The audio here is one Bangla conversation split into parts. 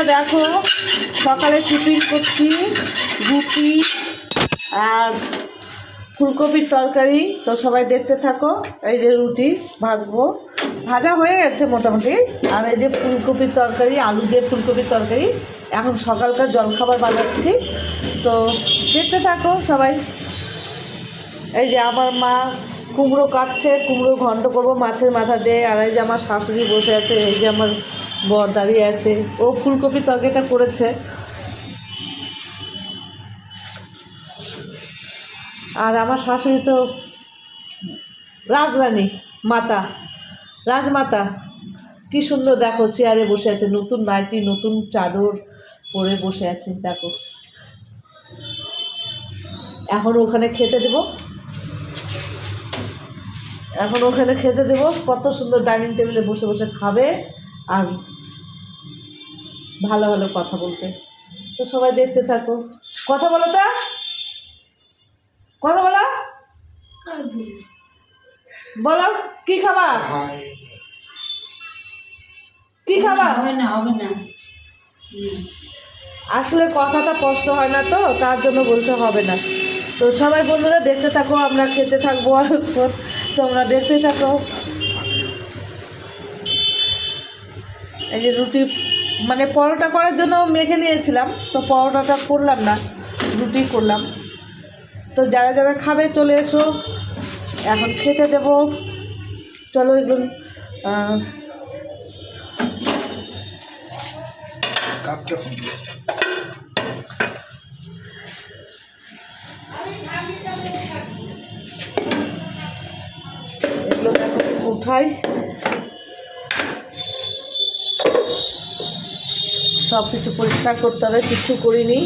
বন্ধুরা দেখো, সকালে টিফিন করছি, রুটি আর ফুলকপির তরকারি। তো সবাই দেখতে থাকো, এই যে রুটি ভাজবো। ভাজা হয়ে গেছে মোটামুটি। আর এই যে ফুলকপির তরকারি, আলু দিয়ে ফুলকপির তরকারি, এখন সকালকার জলখাবার বানাচ্ছি। তো দেখতে থাকো সবাই। এই যে আমার মা কুমড়ো কাটছে, কুমড়ো ঘন্ট করব, মাছের মাথা দিয়ে, আর এই যে আমার শাশুড়ি বসে আছে, এই যে আমার বর দাঁড়িয়ে আছে, ও ফুলকপি তরকারিটা করেছে। আর আমার শাশুড়ি তো রাজরানী, মাতা, রাজমাতা। কি সুন্দর, দেখো, চেয়ারে বসে আছে, নতুন নাইটি, নতুন চাদর পরে বসে আছে, দেখো। এখন ওখানে খেতে দেবো। এখন ওখানে খেতে দেবো। কত সুন্দর ডাইনিং টেবিলে বসে বসে খাবে আর ভালো ভালো কথা বলবে। তো সবাই দেখতে থাকো। কথা বলো তা। কথা বলো। বলো কি খাবা কি খাবা হবে না হবে না। আসলে কথাটা কষ্ট হয় না তো তার জন্য বলতে হবে না। তো সবাই বন্ধুরা দেখতে থাকো, আমরা খেতে থাকব তোমরা দেখতে থাকো। এই যে রুটি মানে পরোটা করার জন্য মেখে নিয়েছিলাম, তো পরোটাটা করলাম না, রুটি করলাম। তো যারা যারা খাবে, চলে এসো। এখন খেতে দেব। চলো এগুলো উঠাই সব কিছু পরিষ্কার করতে হবে কিচ্ছু করিনি।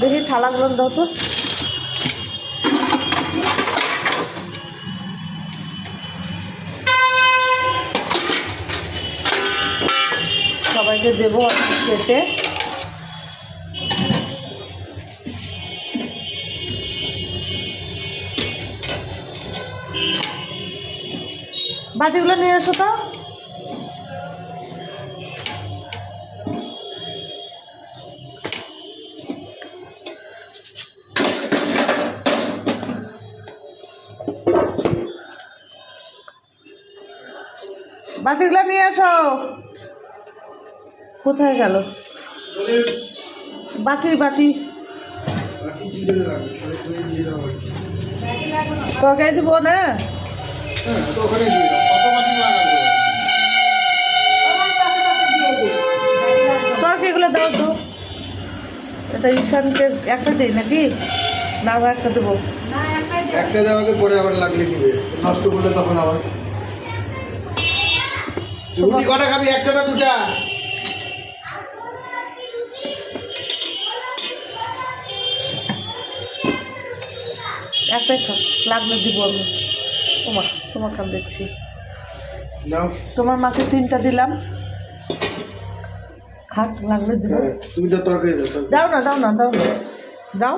দেখি থালাগুলো দাও তো। সবাইকে দেবো খেতে বাটিগুলো নিয়ে এসো তো। বাটিগুলো নিয়ে এসো। কোথায় গেল? বাটি বাটি। তরকারি দিব না? তো ওখানে দিয়ে দাও তো। এটা ঈশানকে একটা দিই নাকি? না একটা দেবো। একটা দেওয়াকে পরে আবার লাগলে নিবে নষ্ট করলে তখন আবার। রুটি কটা খাবি? একটা না দুটা? একটাই খাও। লাগলে দিব আমি। তোমার তোমার খান নাও তোমার মাকে তিনটা দিলাম। খাক লাগলে হ্যাঁ, তুমি তো তরকারি দাও দাও না দাও না দাও না। দাও।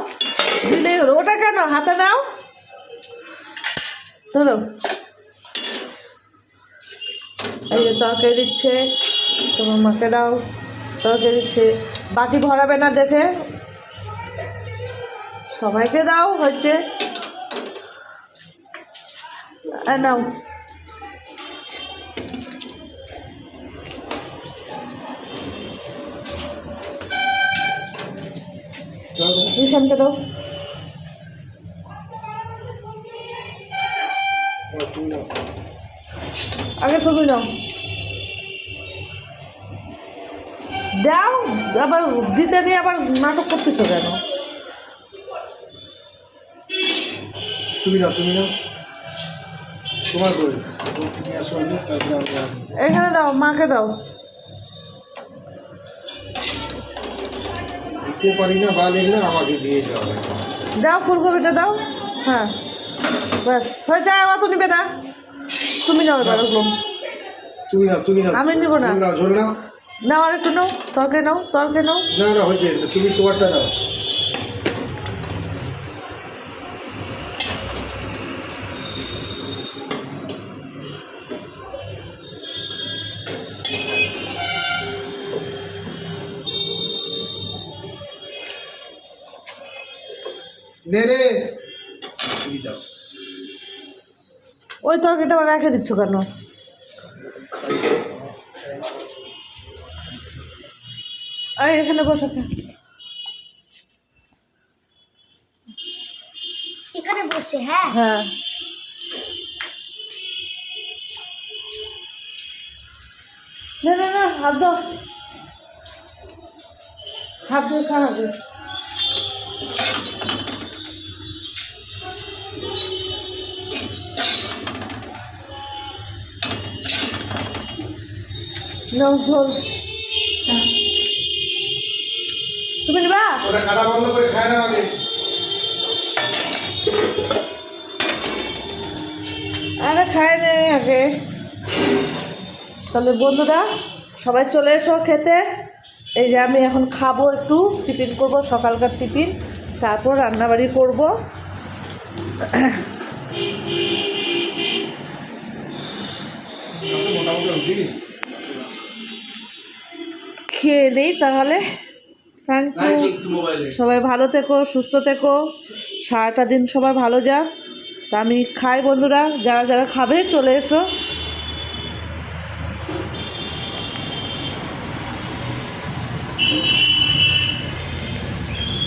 দিলেই হলো। ওটা কেন? হাতে নাও। ধরো। এই যে তরকারি দিচ্ছে তোমার মাকে দাও। তরকারি দিচ্ছে। বাটি ভরাবে না দেখে। সবাইকে দাও হচ্ছে নাও। দাও, দাও। দাও দাও। আগে তুমি নাও দাও আবার দিতে নিয়ে আবার নাটক করতেছো কেন তুমি নাও তুমি নাও তোমার তারপরে এখানে দাও মাকে দাও দিতে পারি না বা দেখলে আমাকে দিয়ে যাওয়া দাও ফুলকপিটা দাও। হ্যাঁ ব্যাস হয়ে যায় আমার তো নিবে না। তুমি নাও এবার তুমি নাও তুমি নাও। আমি নেব না। ঝোল নাও। নাও আর একটু নাও তরকারি নাও তরকারি নাও। না না হয়েছে তুমি তোমারটা দাও। দে রে। টিভি দাও ওই তরকারিটা আবার রেখে দিচ্ছ কেন? এখানে বসে এখানে। বসে হ্যাঁ? হ্যাঁ। না না না হাত দাও হাত দিয়ে খা নাও ঝোল তুমি নিবা ওটা কাটা বন্ধ করে খায় না আগে। আরে খায় নেই আগে। তাহলে বন্ধুরা সবাই চলে এসো খেতে। এই যে আমি এখন খাব একটু টিফিন করব সকালকার টিফিন। তারপর রান্নাবাড়ি করব। মোটামুটি খেয়ে দিই তাহলে। থ্যাংক ইউ সবাই ভালো থেকো সুস্থ থেকো। সারাটা দিন সবাই ভালো যাক। তা আমি খাই বন্ধুরা যারা যারা খাবে চলে এসো।